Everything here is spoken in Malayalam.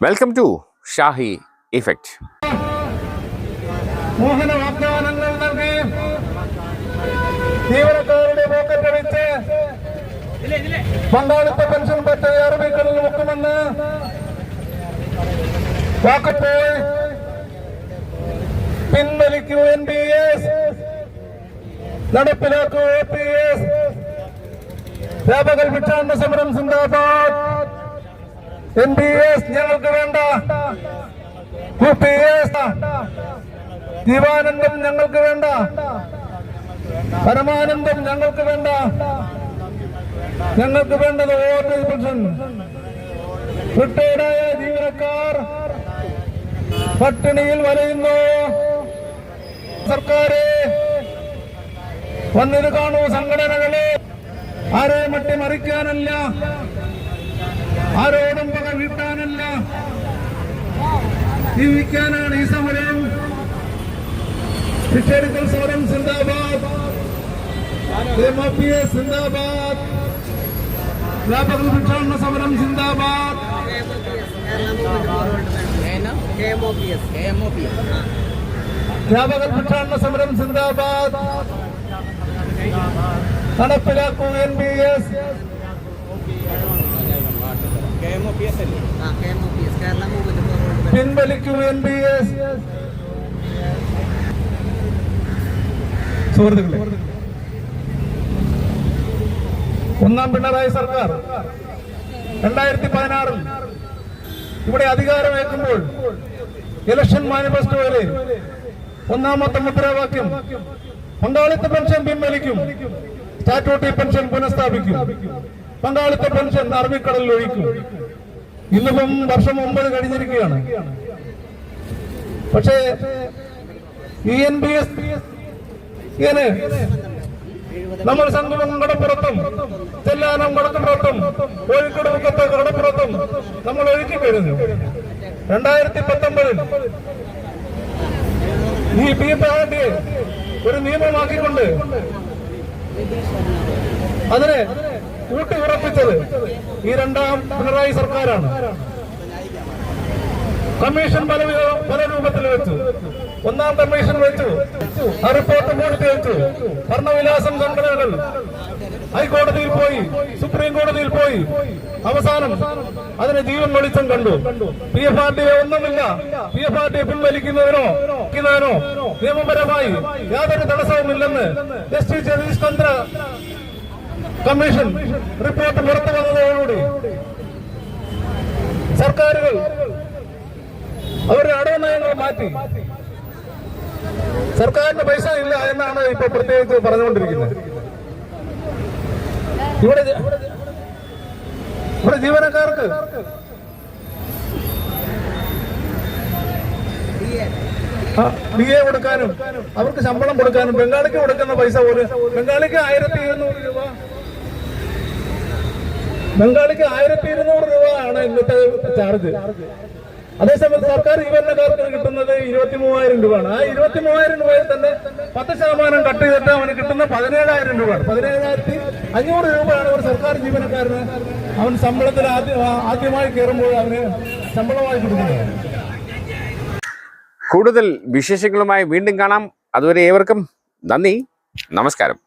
വെൽക്കം ടു ഷാഹി ഇഫക്റ്റ് പങ്കാളിത്ത പെൻഷൻ പദ്ധതി അറബിക്കടലിൽ മുക്കുമെന്ന് പിൻവലിക്കൂ എൻ ബി എസ് നടപ്പിലാക്കൂ എ പി എസ് വ്യാപകൽ സമരം സിന്ദാബാദ്. ബി എസ് ഞങ്ങൾക്ക് വേണ്ട. യു പി എസ് ഞങ്ങൾക്ക് വേണ്ട. പരമാനന്ദം ഞങ്ങൾക്ക് വേണ്ട. ഞങ്ങൾക്ക് വേണ്ടത് ഓർഡർ പെൻഷൻ റിട്ടയർഡായ ജീവനക്കാർ പട്ടിണിയിൽ വലയുന്നു. സർക്കാരെ വന്നിത് കാണൂ സംഘടനകളെ. ആരെയും മറിക്കാനല്ല ആരോടും ജീവിക്കാനാണ് ഈ സമരം. ഹിസ്റ്റോറിക്കൽ സമരം സിന്ദാബാദ്. സിന്ദാബാദ്. വ്യാപക ഭിക്ഷാടന സമരം സിന്ദാബാദ്. വ്യാപക ഭിക്ഷാടന സമരം സിന്ദാബാദ്. നടപ്പിലാക്കൂ എൻ ബി എസ് സുഹൃത്തുക്കളെ ഒന്നാം പിണറായി സർക്കാർ രണ്ടായിരത്തി പതിനാറിൽ ഇവിടെ അധികാരമേൽക്കുമ്പോൾ ഇലക്ഷൻ മാനിഫെസ്റ്റോയിലെ ഒന്നാമത്തെ മുദ്രാവാക്യം പങ്കാളിത്ത പെൻഷൻ പിൻവലിക്കും സ്റ്റാറ്റ്യൂട്ടറി പെൻഷൻ പുനഃസ്ഥാപിക്കും പങ്കാളിത്ത പെൻഷൻ അറബിക്കടലിൽ ഒഴിക്കും. ഇന്നിപ്പം വർഷം ഒമ്പത് കഴിഞ്ഞിരിക്കുകയാണ്. പക്ഷേ ഇ എൻ ബി എസ് നമ്മൾ സംഗമം കടപ്പുറത്തും ചെല്ലാനം കടപ്പുറത്തും കോഴിക്കോട് മുഖത്ത് കടപ്പുറത്തും നമ്മൾ ഒഴുക്കി കഴിഞ്ഞു. രണ്ടായിരത്തി പത്തൊമ്പതിൽ ഈ പി പാർട്ടിയെ ഒരു നിയമമാക്കിക്കൊണ്ട് അതിനെ ഊട്ടി ഉറപ്പിച്ചത് ഈ രണ്ടാം പിണറായി സർക്കാരാണ്. കമ്മീഷൻ പല പല രൂപത്തിൽ വെച്ചു. ഒന്നാം കമ്മീഷൻ വെച്ചു. ആ റിപ്പോർട്ട് പൂർത്തിവെച്ചു ഭരണവിലാസം സംഘടനകൾ ഹൈക്കോടതിയിൽ പോയി സുപ്രീം കോടതിയിൽ പോയി. അവസാനം അതിന് ജീവൻ വെളിച്ചം കണ്ടു. പി എഫ് ആർ ഡിയെ ഒന്നുമില്ല. പി എഫ് ആർ പിൻവലിക്കുന്നതിനോ നിയമപരമായി യാതൊരു തടസ്സവുമില്ലെന്ന് justice Jagadish Chandra commission report പുറത്തു വന്നതോടുകൂടി സർക്കാരുകൾ അവരുടെ അടവ് നയങ്ങൾ മാറ്റി. സർക്കാരിന്റെ പൈസ ഇല്ല എന്നാണ് ഇപ്പൊ പ്രത്യേകിച്ച് പറഞ്ഞുകൊണ്ടിരിക്കുന്നത്. ഇവിടെ ഇവിടെ ജീവനക്കാർക്ക് ബി എ കൊടുക്കാനും അവർക്ക് ശമ്പളം കൊടുക്കാനും ബംഗാളിക്ക് കൊടുക്കുന്ന പൈസ പോലും ബംഗാളിക്ക് ആയിരത്തി ഇരുന്നൂറ് രൂപ ബംഗാളിക്ക് ആയിരത്തി ഇരുന്നൂറ് രൂപ ആണ് ഇന്നത്തെ ചാർജ് അതേസമയം സർക്കാർ ജീവനക്കാർക്ക് കിട്ടുന്നത് ഇരുപത്തി മൂവായിരം രൂപയാണ്. ആ ഇരുപത്തി മൂവായിരം രൂപയിൽ തന്നെ പത്ത് ശതമാനം കട്ട് ചെയ്തിട്ട് അവന് കിട്ടുന്ന പതിനേഴായിരം രൂപയാണ്. പതിനേഴായിരത്തി അഞ്ഞൂറ് രൂപയാണ് ഒരു സർക്കാർ ജീവനക്കാരന് അവൻ ശമ്പളത്തിൽ ആദ്യം ആദ്യമായി കയറുമ്പോൾ അവന് ശമ്പളമായി കൊടുക്കുന്നത്. കൂടുതൽ വിശേഷങ്ങളുമായി വീണ്ടും കാണാം. അതുവരെ ഏവർക്കും നന്ദി. നമസ്കാരം.